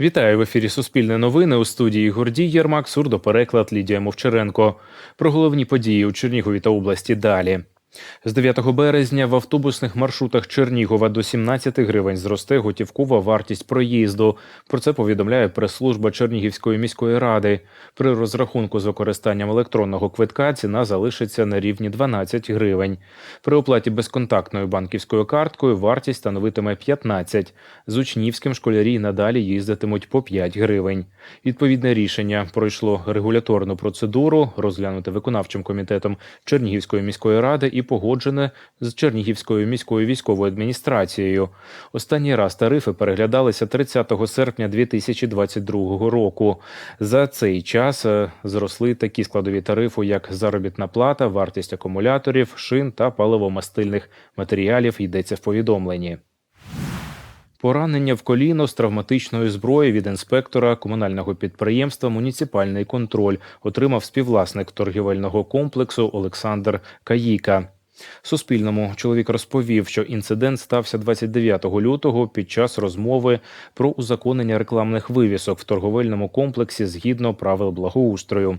Вітаю в ефірі Суспільне новини у студії Гордій Єрмак, сурдопереклад Лідія Мовчаренко. Про головні події у Чернігові та області далі. З 9 березня в автобусних маршрутах Чернігова до 17 гривень зросте готівкова вартість проїзду. Про це повідомляє прес-служба Чернігівської міської ради. При розрахунку з використанням електронного квитка ціна залишиться на рівні 12 гривень. При оплаті безконтактною банківською карткою вартість становитиме 15. З учнівським школярі надалі їздитимуть по 5 гривень. Відповідне рішення пройшло регуляторну процедуру, розглянуте виконавчим комітетом Чернігівської міської ради і погоджене з Чернігівською міською військовою адміністрацією. Останній раз тарифи переглядалися 30 серпня 2022 року. За цей час е, зросли такі складові тарифи, як заробітна плата, вартість акумуляторів, шин та паливомастильних матеріалів. Йдеться в повідомленні. Поранення в коліно з травматичної зброї від інспектора комунального підприємства Муніципальний контроль отримав співвласник торгівельного комплексу Олександр Каїка. Суспільному чоловік розповів, що інцидент стався 29 лютого під час розмови про узаконення рекламних вивісок в торговельному комплексі згідно правил благоустрою.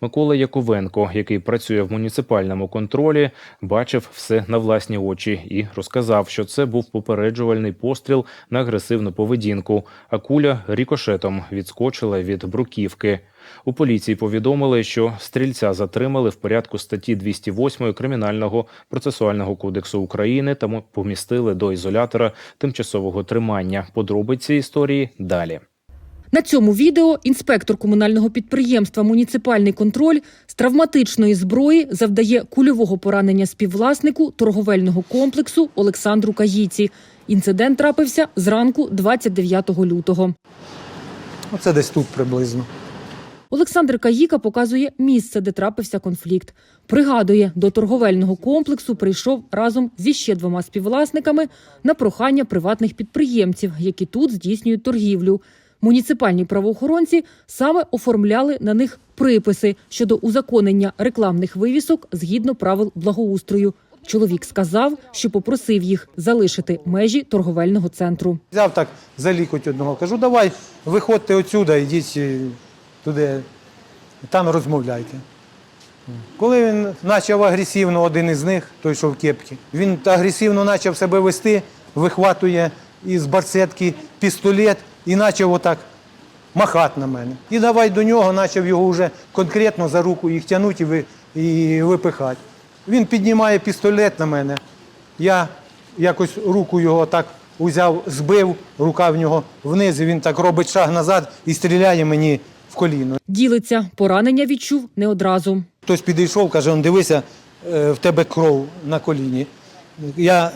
Микола Яковенко, який працює в муніципальному контролі, бачив все на власні очі і розказав, що це був попереджувальний постріл на агресивну поведінку, а куля рікошетом відскочила від бруківки. У поліції повідомили, що стрільця затримали в порядку статті 208 Кримінального процесуального кодексу України та помістили до ізолятора тимчасового тримання. Подробиці історії далі. На цьому відео інспектор комунального підприємства Муніципальний контроль з травматичної зброї завдає кульового поранення співвласнику торговельного комплексу Олександру Каїці. Інцидент трапився зранку 29 лютого. Оце десь тут приблизно. Олександр Каїка показує місце, де трапився конфлікт. Пригадує, до торговельного комплексу прийшов разом зі ще двома співвласниками на прохання приватних підприємців, які тут здійснюють торгівлю. Муніципальні правоохоронці саме оформляли на них приписи щодо узаконення рекламних вивісок згідно правил благоустрою. Чоловік сказав, що попросив їх залишити межі торговельного центру. Взяв так за лікоть одного, кажу, давай, виходьте отсюда, йдіть туди, там розмовляйте. Коли він почав агресивно, один із них, той, що в кепці, він агресивно почав себе вести, вихватує із барсетки пістолет і почав отак махати на мене. І давай до нього, почав його вже конкретно за руку їх тягнути і, випихати. Він піднімає пістолет на мене. Я якось руку його так узяв, збив, рука в нього вниз, і він так робить шаг назад і стріляє мені в коліно. Ділиться, поранення відчув не одразу. Хтось підійшов, каже, он дивися, е, в тебе кров на коліні. Я е,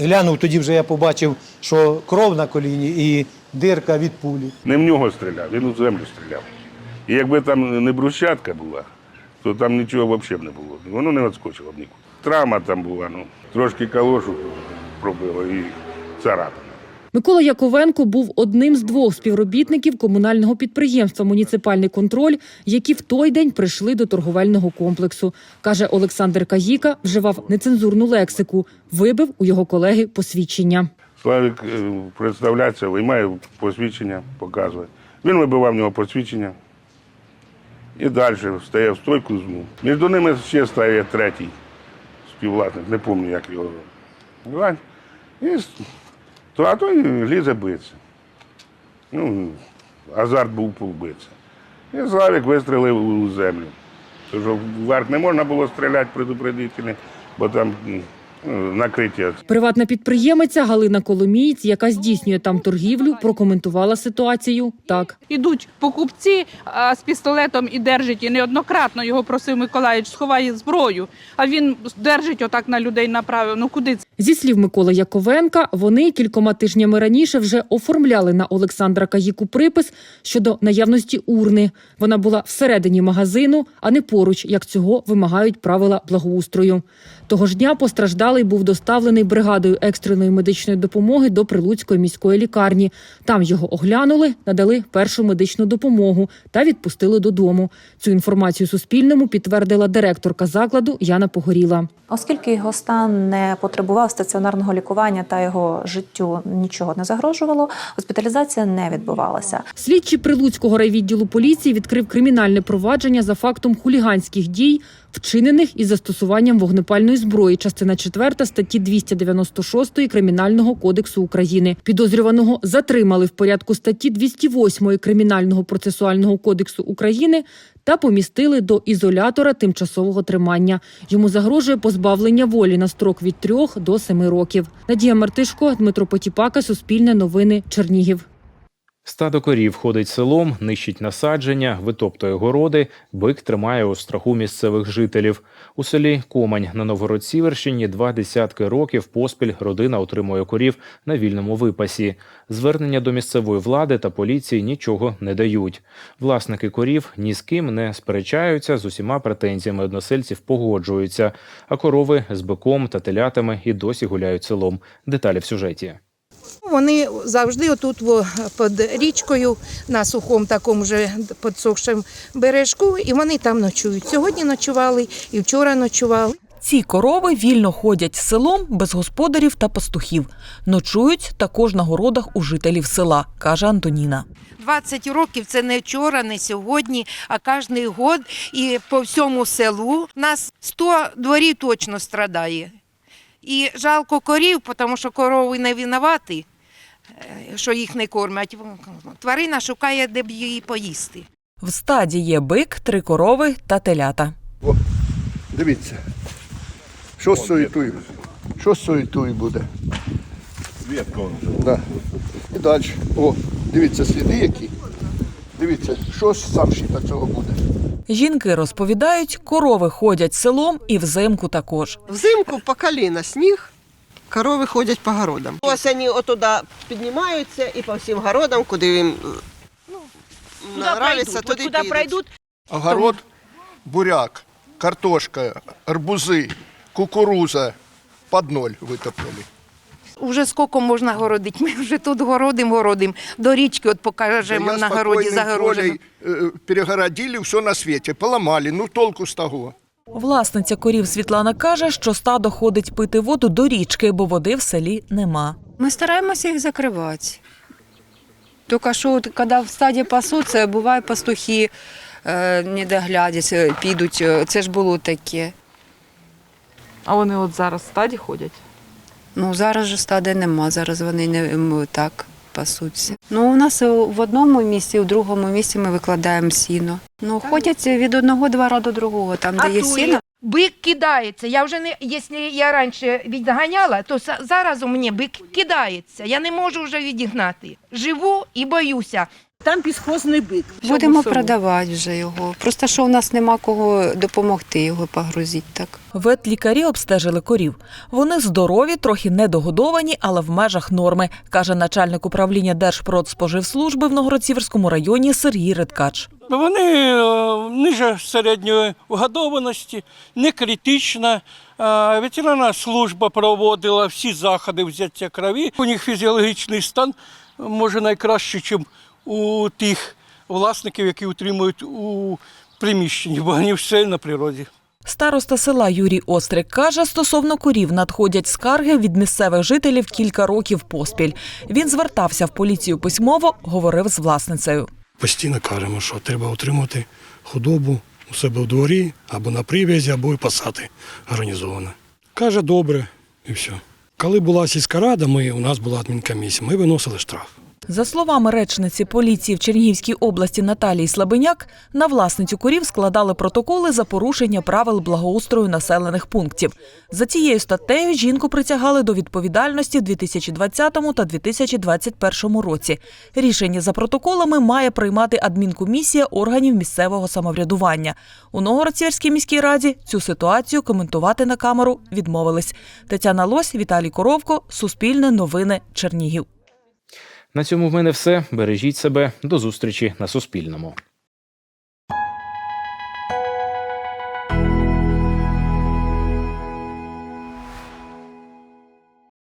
глянув, тоді вже я побачив, що кров на коліні і дирка від пулі. Не в нього стріляв, він у землю стріляв. І якби там не брусчатка була, то там нічого взагалі б не було. Воно не відскочило б нікуди. Травма там була, ну, трошки калошу пробило і царапина. Микола Яковенко був одним з двох співробітників комунального підприємства Муніципальний контроль, які в той день прийшли до торговельного комплексу. Каже Олександр Каїка, вживав нецензурну лексику, вибив у його колеги посвідчення. Славік е, представляється, виймає посвідчення, показує. Він вибивав в нього посвідчення. І далі стає в стойку зму. Між ними ще стає третій співвласник, не пам'ятаю, як його. І, то, а той лізе биться. Ну, азарт був побитися. І Славік вистрелив у землю. Тож вверх не можна було стріляти предупредительно, бо там накриття. Приватна підприємиця Галина Коломієць, яка здійснює там торгівлю, прокоментувала ситуацію так. Ідуть покупці а, з пістолетом і держать, і неоднократно його просив Миколаївич, сховає зброю, а він держить отак на людей направив. Ну куди це? Зі слів Миколи Яковенка, вони кількома тижнями раніше вже оформляли на Олександра Каїку припис щодо наявності урни. Вона була всередині магазину, а не поруч, як цього вимагають правила благоустрою. Того ж дня постраждалий Постраждалий був доставлений бригадою екстреної медичної допомоги до Прилуцької міської лікарні. Там його оглянули, надали першу медичну допомогу та відпустили додому. Цю інформацію Суспільному підтвердила директорка закладу Яна Погоріла. Оскільки його стан не потребував стаціонарного лікування та його життю нічого не загрожувало, госпіталізація не відбувалася. Слідчий Прилуцького райвідділу поліції відкрив кримінальне провадження за фактом хуліганських дій, вчинених із застосуванням вогнепальної зброї, частина 4 статті 296 Кримінального кодексу України. Підозрюваного затримали в порядку статті 208 Кримінального процесуального кодексу України та помістили до ізолятора тимчасового тримання. Йому загрожує позбавлення волі на строк від 3 до 7 років. Надія Мартишко, Дмитро Потіпака, Суспільне новини, Чернігів. Стадо корів ходить селом, нищить насадження, витоптує городи, бик тримає у страху місцевих жителів. У селі Комань на Новгород-Сіверщині два десятки років поспіль родина отримує корів на вільному випасі. Звернення до місцевої влади та поліції нічого не дають. Власники корів ні з ким не сперечаються, з усіма претензіями односельців погоджуються, а корови з биком та телятами і досі гуляють селом. Деталі в сюжеті. Вони завжди отут під річкою на сухому такому вже підсохшому бережку, і вони там ночують. Сьогодні ночували і вчора ночували. Ці корови вільно ходять селом без господарів та пастухів. Ночують також на городах у жителів села, каже Антоніна. 20 років це не вчора, не сьогодні, а кожен год і по всьому селу нас 100 дворів точно страдає. І жалко корів, тому що корови не винуваті, е, що їх не кормять. Тварина шукає, де б її поїсти. В стаді є бик, три корови та телята. Дивіться. Що з суєтою? Що з суєтою буде? Да. І далі. О, дивіться, сліди які. Дивіться, що з самшіта цього буде. Жінки розповідають, корови ходять селом і взимку також. Взимку по коліна сніг, корови ходять по городам. Осені отуда піднімаються і по всім городам, куди їм ну, нравиться, туди підуть. Огород, буряк, картошка, арбузи, кукуруза під ноль витоптали. Уже скільки можна городити? Ми вже тут городим, городим. До річки от покажемо Я на городі загорожено. е, перегородили все на світі, поламали, ну толку з того. Власниця корів Світлана каже, що стадо ходить пити воду до річки, бо води в селі нема. Мы стараемся их закрывать. Только что, вот, когда в стаді пасуться, буває пастухи е, не доглядять, е, підуть. е, Це ж було таке. А вони от зараз в стаді ходять. Ну, зараз же стади нема, зараз вони не так пасуться. Ну, у нас в одному місці, в другому місці ми викладаємо сіно. Ну, ходять від одного двора до другого, там, де є сіно. Бик кидається. Я вже не, якщо я раніше відганяла, то зараз у мене бик кидається. Я не можу вже відігнати. Живу і боюся. Там безхозний бик. Будемо продавати вже його. Просто що у нас нема кого допомогти його погрузити так. Ветлікарі обстежили корів. Вони здорові, трохи недогодовані, але в межах норми, каже начальник управління Держпродспоживслужби в Новгород-Сіверському районі Сергій Редкач. Вони е, ниже середньої вгодованості, не критична. Е, Ветеринарна служба проводила всі заходи взяття крові. У них фізіологічний стан може найкраще, ніж у тих власників, які утримують у приміщенні, бо вони все на природі. Староста села Юрій Острик каже, стосовно корів надходять скарги від місцевих жителів кілька років поспіль. Він звертався в поліцію письмово, говорив з власницею. Постійно кажемо, що треба утримувати худобу у себе в дворі або на прив'язі, або і пасати організовано. Каже, добре, і все. Коли була сільська рада, ми, у нас була адмінкомісія, ми виносили штраф. За словами речниці поліції в Чернігівській області Наталії Слабеняк, на власницю корів складали протоколи за порушення правил благоустрою населених пунктів. За цією статтею жінку притягали до відповідальності в 2020 та 2021 році. Рішення за протоколами має приймати адмінкомісія органів місцевого самоврядування. У Новгород-Сіверській міській раді цю ситуацію коментувати на камеру відмовились. Тетяна Лось, Віталій Коровко, Суспільне новини, Чернігів. На цьому в мене все. Бережіть себе. До зустрічі на Суспільному.